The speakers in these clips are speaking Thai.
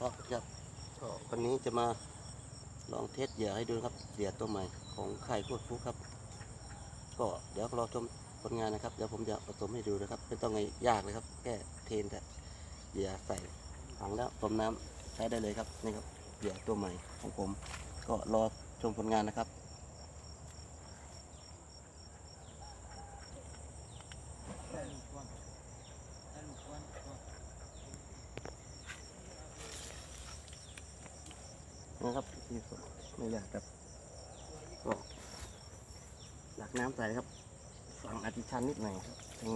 ครับครับก็วันนี้จะมาลองเทสเหยื่อให้ดูนะครับเหยื่อตัวใหม่ของไข่โคตรฟุกครับ ก็เดี๋ยวรอชมผลงานนะครับเดี๋ยวผมจะผสมให้ดูนะครับไม่ต้องไงยากเลยครับแค่เทนแต่เหยื่อใส่ถังแล้วต้มน้ำใช้ได้เลยครับนี่ครับเหยื่อตัวใหม่ของผม ก็รอชมผลงานนะครับ นะครับที่สุดไม่อยากครับก็หลักน้ำใส่ครับฝั่งอธิชันนิดหน่อยครับตรง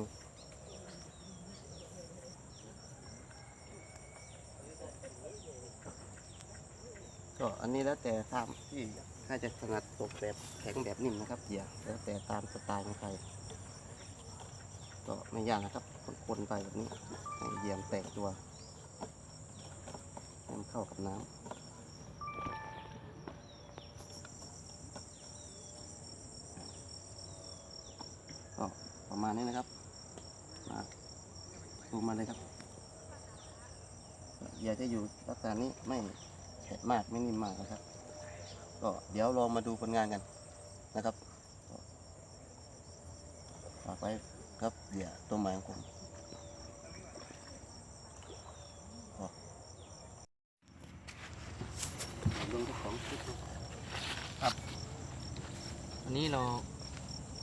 ก็อันนี้แล้วแต่ตามที่ถ้าจะถนัดตกแบบแข็งแบบนิ่มนะครับเดี๋ยวแล้วแต่ตามสไตล์ของใครก็ไม่ยากนะครับคนๆไปแบบนี้ให้เยียมแตกตัวให้มันเข้ากับน้ำ ก็ ประมาณนี้นะครับ มาดูมาเลยครับเหยื่อจะอยู่ลักษณะนี้ไม่แข็งมากไม่นิ่มมากนะครับ ก็เดี๋ยวลองมาดูผลงานกันนะครับก็ฝากไว้ครับเหยื่อตัวใหม่ของผมก็ลงเจ้าของคลิปนะครับวันนี้เรา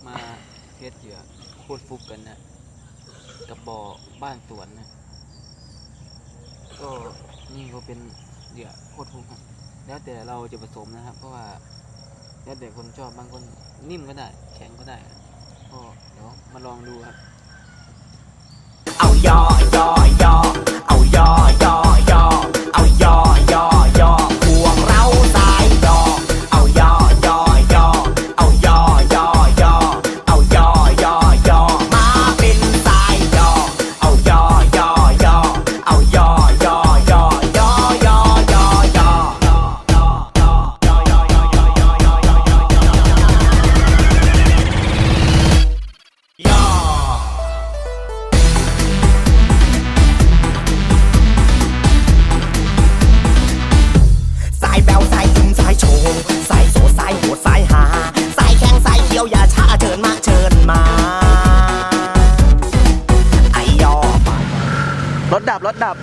มาเทสเหยื่อโคตรฟุกกันนะกับบ่อบ้านสวนนะก็นี่ก็เป็นเหยื่อโคตรฟุกครับแล้วแต่เราจะผสมนะครับ เพราะว่าแล้วแต่คนชอบบางคนนิ่มก็ได้ แข็งก็ได้ก็เดี๋ยวมาลองดูครับ รถดับรถดับ